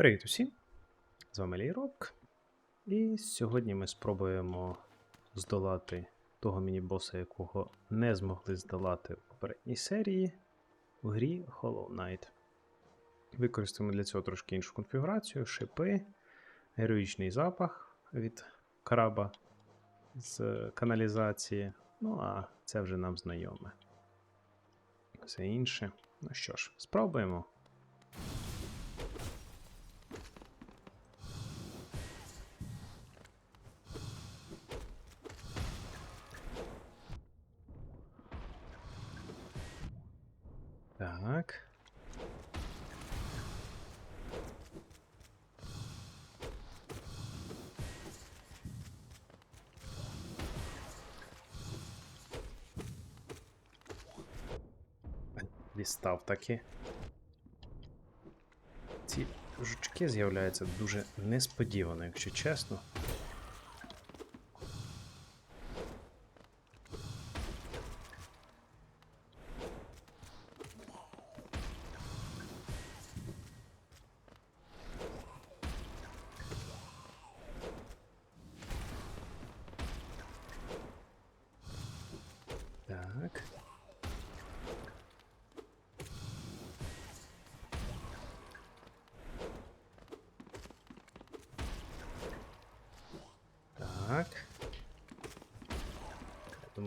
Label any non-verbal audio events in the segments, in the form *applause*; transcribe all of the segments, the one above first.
Привіт усім! З вами Лійрок. І сьогодні ми спробуємо здолати того міні-боса, якого не змогли здолати в попередній серії в грі Hollow Knight. Використаємо для цього трошки іншу конфігурацію, шипи, героїчний запах від краба з каналізації. Ну, а це вже нам знайоме. Все інше. Ну що ж, спробуємо. Так. Дістав таки. Ці жучки з'являються дуже несподівано, якщо чесно.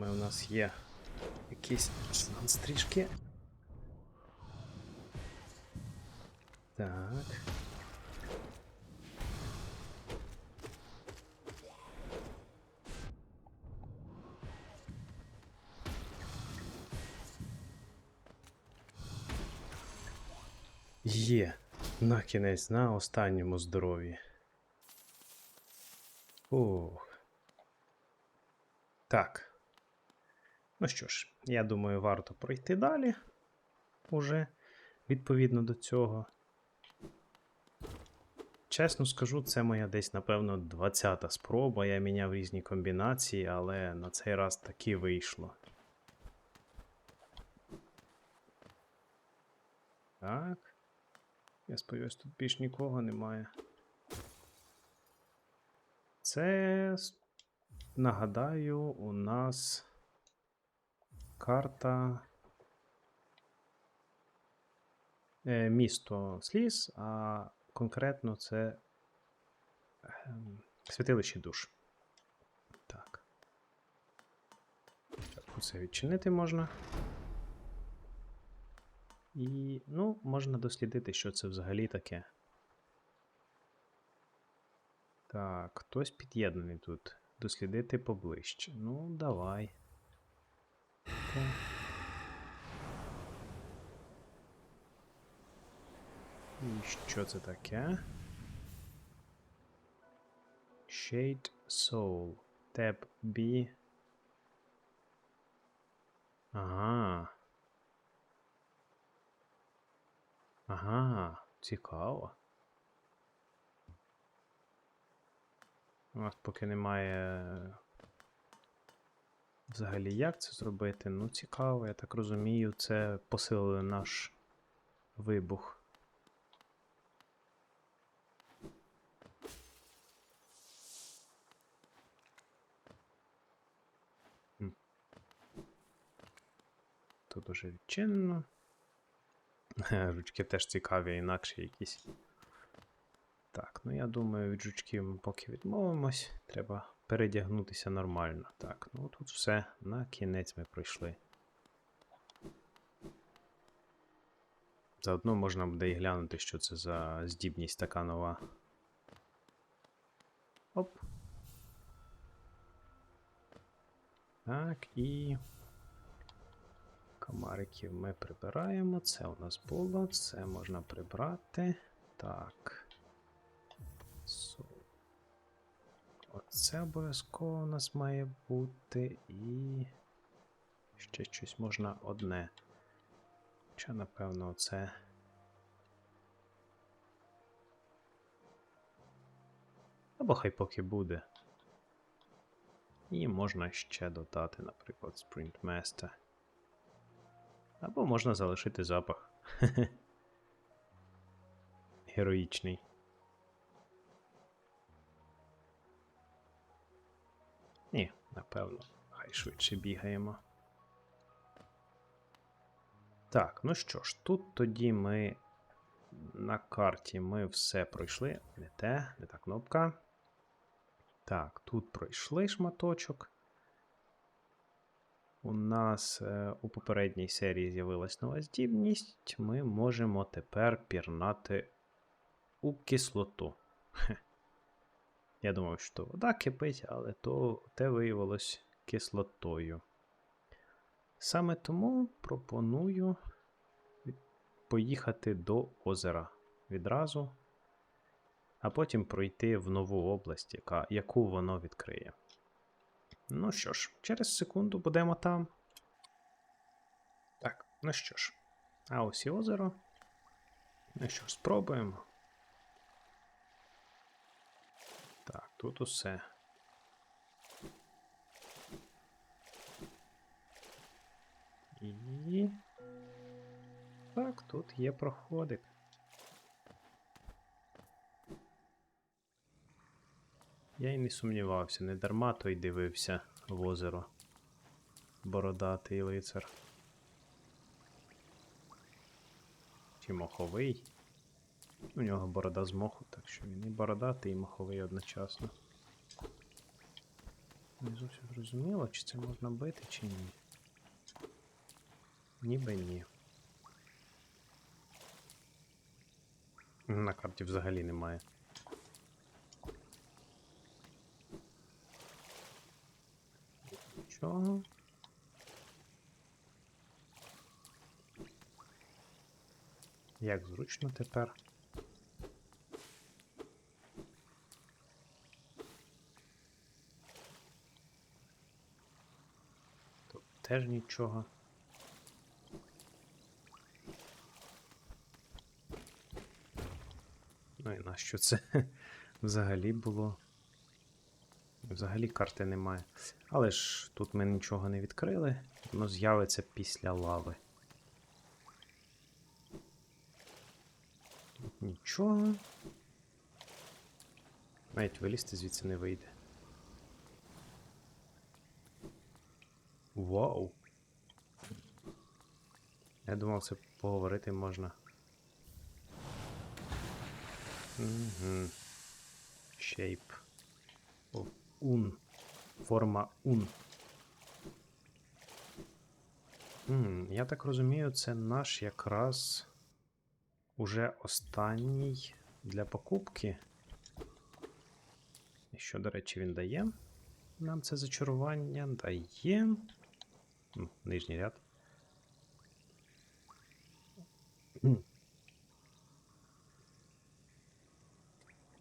Думаю, у нас є якийсь шанс трішки. Так. Є. На кінець на останньому здоров'ї. Ух. Так. Ну що ж, я думаю, варто пройти далі. Уже відповідно до цього. Чесно скажу, це моя десь, напевно, 20-та спроба. Я міняв різні комбінації, але на цей раз таки вийшло. Так. Я сподіваюся, тут більш нікого немає. Це, нагадаю, у нас карта е, місто Сліз, а конкретно це ем, святилище душ. Так. Так, Це відчинити можна. І, ну, можна дослідити, що це взагалі таке. Так, хтось під'єднаний тут. Дослідити поближче. Ну, давай. І що це таке? Shade Soul. Tab B. Ага. Ага, цікаво. У нас поки немає взагалі як це зробити. Ну, цікаво, я так розумію, це посилили наш вибух. Тут уже відчинено. *laughs* Жучки теж цікаві, інакше якісь. Так, ну я думаю, від жучків ми поки відмовимось. Треба передягнутися нормально. Так, ну тут все, на кінець ми пройшли. Заодно можна буде і глянути, що це за здібність така нова. Оп. Так, і. Комариків ми прибираємо. Це у нас було, це можна прибрати. Так. Оце обов'язково у нас має бути і. Ще щось можна одне. Чи, напевно, оце. Або хай поки буде. І можна ще додати, наприклад, Master. Або можна залишити запах. *laughs* Героїчний. Напевно, хай швидше бігаємо. Так, ну що ж, тут тоді ми на карті ми все пройшли. Не те, не та кнопка. Так, тут пройшли шматочок. У нас е, у попередній серії з'явилась нова здібність. Ми можемо тепер пірнати у кислоту. Хе. Я думав, що вода кипить, але то те виявилось кислотою. Саме тому пропоную поїхати до озера відразу, а потім пройти в нову область, яка, яку воно відкриє. Ну що ж, через секунду будемо там. Так, ну що ж. А ось і озеро. Ну що ж, спробуємо. Так, тут усе. І. Так, тут є проходик. Я й не сумнівався, не дарма той дивився в озеро. Бородатий лицар. Чи моховий? У нього борода з моху, так що він і бородатий, і моховий одночасно. Не зовсім зрозуміло, чи це можна бити, чи ні. Ніби ні. На карті взагалі немає. Нічого. Як зручно тепер. Тут теж нічого. Ну і нащо це *laughs* взагалі було? Взагалі карти немає. Але ж тут ми нічого не відкрили, воно з'явиться після лави. Тут нічого. Навіть вилізти звідси не вийде. Вау! Я думав, це поговорити можна. Угу. Shape of un. Форма un. М, я так розумію, це наш якраз уже останній для покупки. І що, до речі, він дає? Нам це зачарування дає. М, Нижній ряд.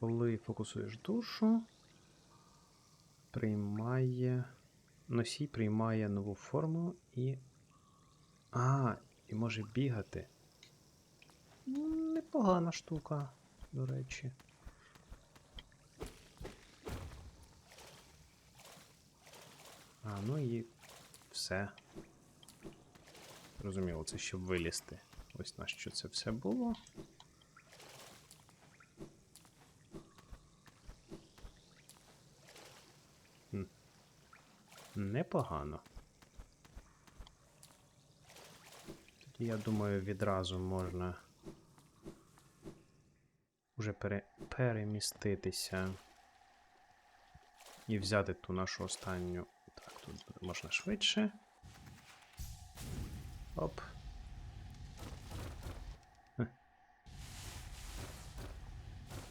Коли фокусуєш душу, приймає. Носій приймає нову форму і. А, і може бігати. Непогана штука, до речі. А, ну і все. Розуміло, це щоб вилізти. Ось на що це все було. Непогано. Тоді, я думаю, відразу можна уже пере... переміститися і взяти ту нашу останню. Так, тут можна швидше. Оп. Хе.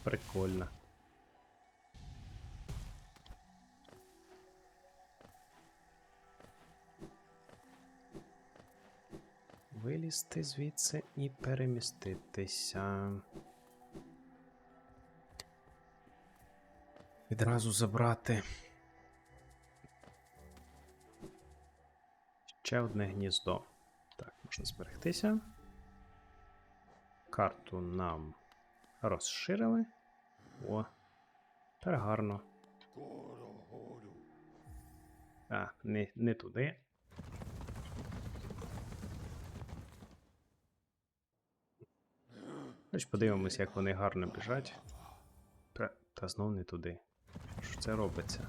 Прикольно. Вилізти звідси і переміститися. Відразу забрати. Ще одне гніздо. Можна зберегтися. Карту нам розширили. О, тепер гарно. А, не, не туди. Ось подивимось, як вони гарно біжать. Та знов не туди. Що це робиться?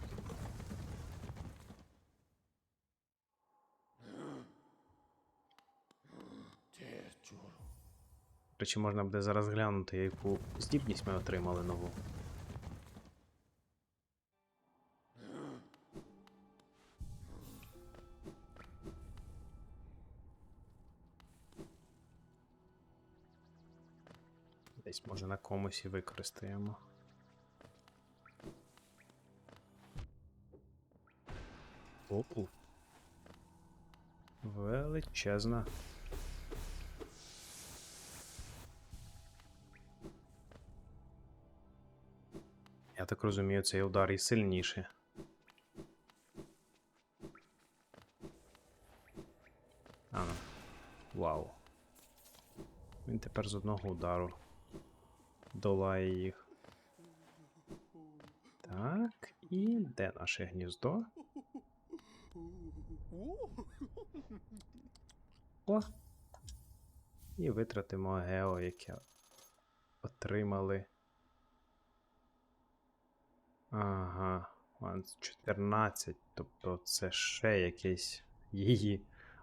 Речі, можна буде зараз глянути, яку здібність ми отримали нову. Десь може на комусь і використаємо. Опу. Величезна. Я так розумію, цей удар і сильніший. А ну. Вау. Він тепер з одного удару долає їх. Так, і де наше гніздо? О! І витратимо гео, яке отримали. Ага, 14, тобто це ще якесь її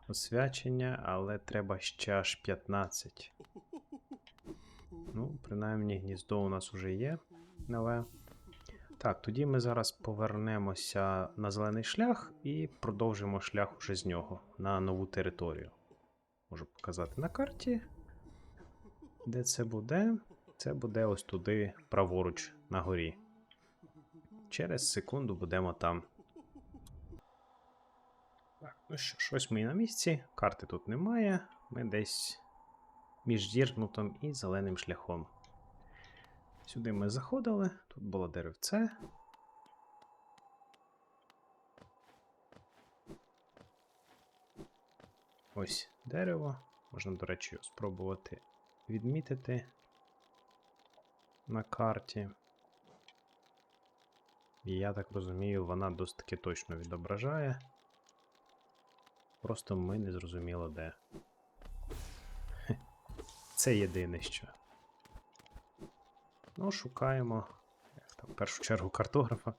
освячення, але треба ще аж 15. Ну, принаймні, гніздо у нас вже є нове. Так, тоді ми зараз повернемося на зелений шлях і продовжимо шлях уже з нього на нову територію. Можу показати на карті. Де це буде? Це буде ось туди, праворуч, на горі. Через секунду будемо там. Так, ну що ж, ось ми на місці. Карти тут немає. Ми десь між Діркнутом і зеленим шляхом. Сюди ми заходили, тут було деревце. Ось дерево. Можна, до речі, спробувати відмітити на карті. І я так розумію, вона досить таки точно відображає. Просто ми не зрозуміло де. Це єдине що. Ну, шукаємо. Як там, в першу чергу картографа.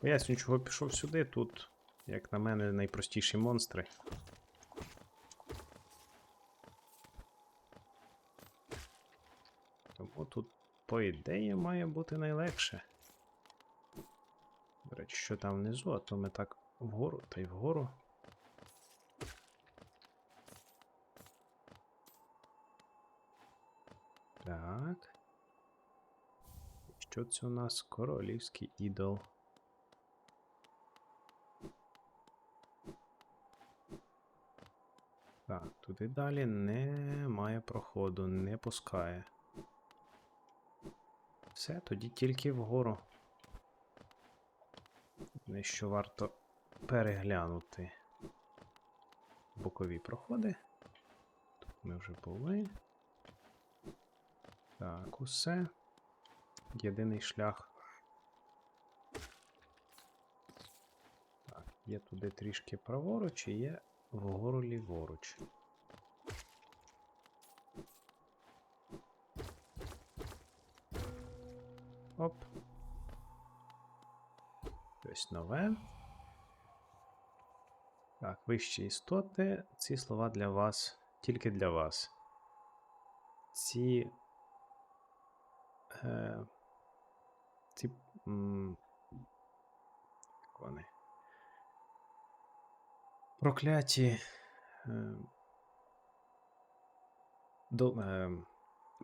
Поясню, чого пішов сюди. Тут, як на мене, найпростіші монстри. Тому тут, по ідеї, має бути найлегше. До речі, що там внизу, а то ми так вгору та й вгору. Так. Що це у нас? Королівський ідол. Так, туди далі немає проходу, не пускає. Все, тоді тільки вгору. Не що варто переглянути бокові проходи. Тут ми вже були. Так, усе. Єдиний шлях. Так, є туди трішки праворуч і є вгору ліворуч. Оп. Щось нове. Так, вищі істоти. Ці слова для вас, тільки для вас. Ці. Е, ці. Як вони. Прокляті. Е, до, е,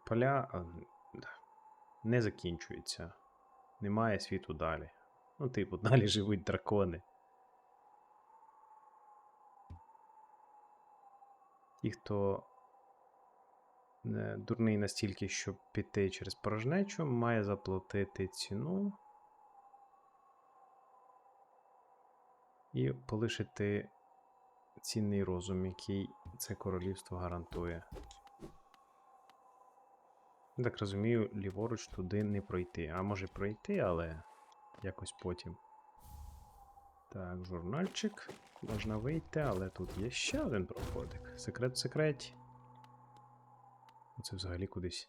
поля не закінчуються. Немає світу далі. Ну, типу, *laughs* далі живуть дракони. Ті, хто не дурний настільки, щоб піти через порожнечу, має заплатити ціну і полишити цінний розум, який це королівство гарантує. Так розумію, ліворуч туди не пройти. А може пройти, але якось потім. Так, журнальчик. Можна вийти, але тут є ще один проходик. Секрет в секреті. Це взагалі кудись.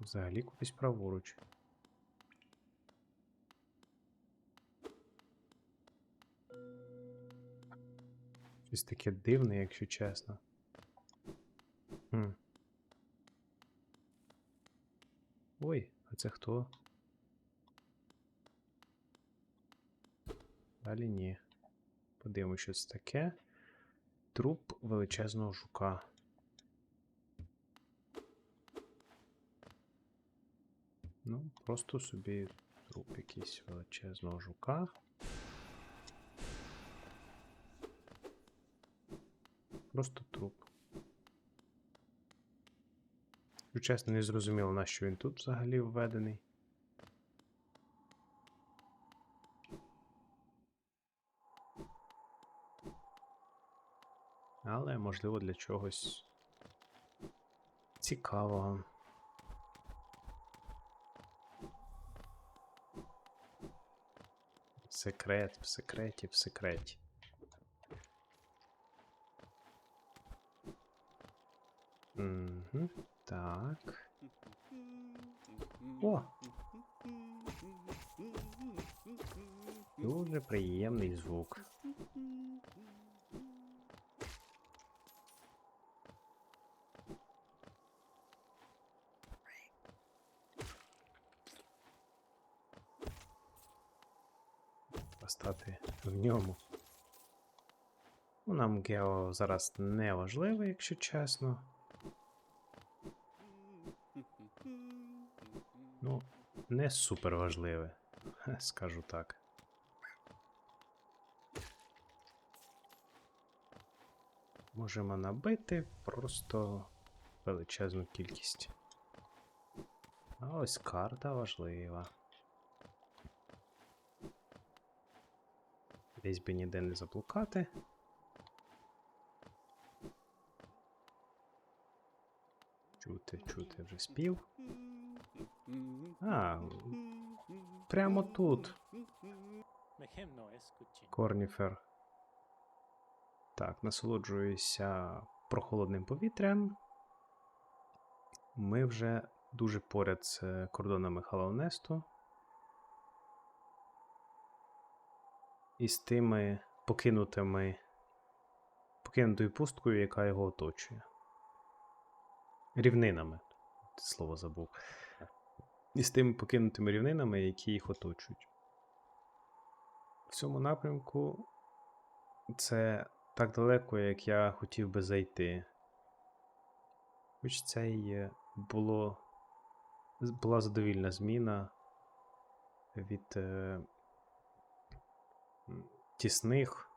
Взагалі кудись праворуч. Щось таке дивне, якщо чесно. Хм. Ой, а це хто? Далі ні. Подивимось, що це таке. Труп величезного жука. Ну, просто собі труп якийсь величезного жука. Просто труп. Якщо чесно, не зрозуміло, на що він тут взагалі введений. Але, можливо, для чогось цікавого. Секрет, в секреті, в секреті. Угу, так. О! Дуже приємний звук. Постати в ньому. Ну, нам Гео зараз не важливо, якщо чесно. Ну, не супер важливе, *laughs* скажу так. Можемо набити просто величезну кількість. А ось карта важлива. Десь би ніде не заблукати. Чути, чути вже спів. А, прямо тут. Корніфер. Так, насолоджуюся прохолодним повітрям. Ми вже дуже поряд з кордонами Халаонесту. І з тими покинутими. покинутою пусткою, яка його оточує. Рівнинами. Слово забув. І з тими покинутими рівнинами, які їх оточують. В цьому напрямку це так далеко, як я хотів би зайти. Хоч це і було, була задовільна зміна від е, тісних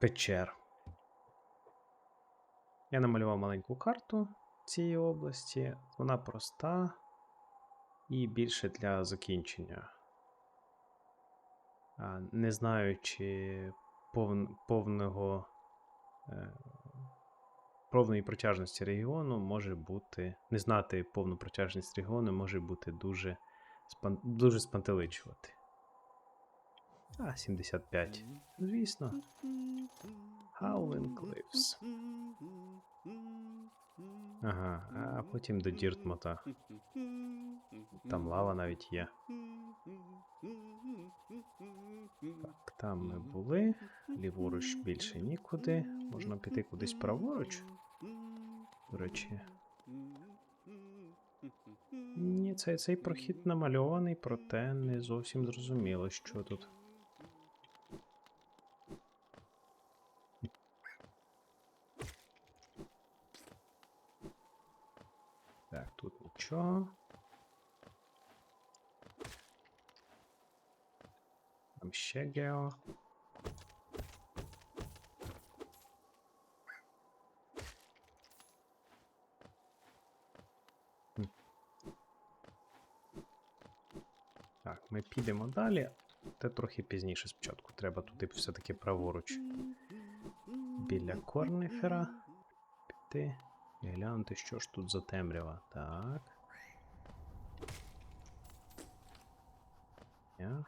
печер. Я намалював маленьку карту цієї області. Вона проста і більше для закінчення. Не знаю, чи повного е, повної протяжності регіону може бути. Не знати повну протяжність регіону може бути дуже, дуже спантеличувати. А, 75. Звісно. Howling Cliffs. Ага, а потім до Діртмота. Там лава навіть є. Так, там ми були. Ліворуч більше нікуди. Можна піти кудись праворуч. До речі. Ні, цей, цей прохід намальований, проте не зовсім зрозуміло, що тут. Нічого. Там ще гео. Так, ми підемо далі. Та трохи пізніше спочатку. Треба туди все-таки праворуч. Біля корнифера. Піти і глянути, що ж тут за темрява. Так. Я.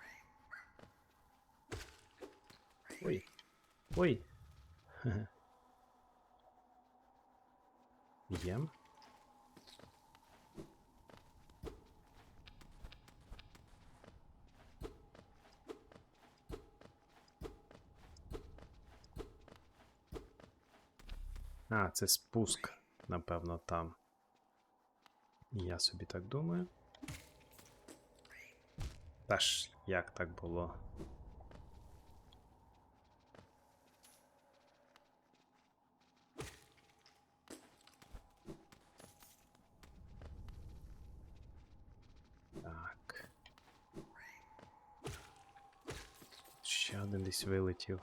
Ой. Ой. *laughs* Ем. А, це спуск напевно, там. Я собі так думаю. Та ж як так було? Так. Ще один десь вилетів.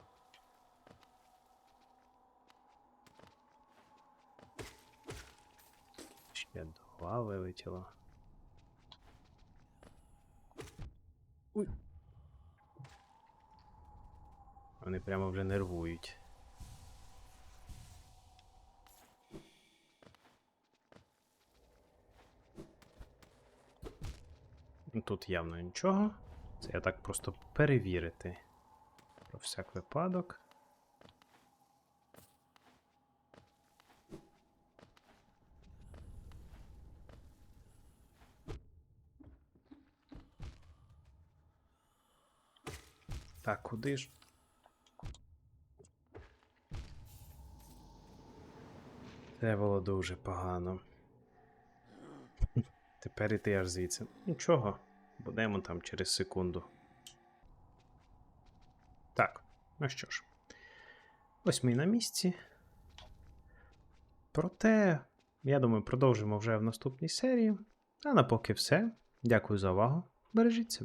Два вилетіло. Уй. Вони прямо вже нервують. Тут явно нічого. Це я так просто перевірити. Про всяк випадок. Так, куди ж? Це було дуже погано. *laughs* Тепер іти аж звідси. Нічого, будемо там через секунду. Так, ну що ж. Ось ми на місці. Проте, я думаю, продовжимо вже в наступній серії. А на поки все. Дякую за увагу. Бережіть себе.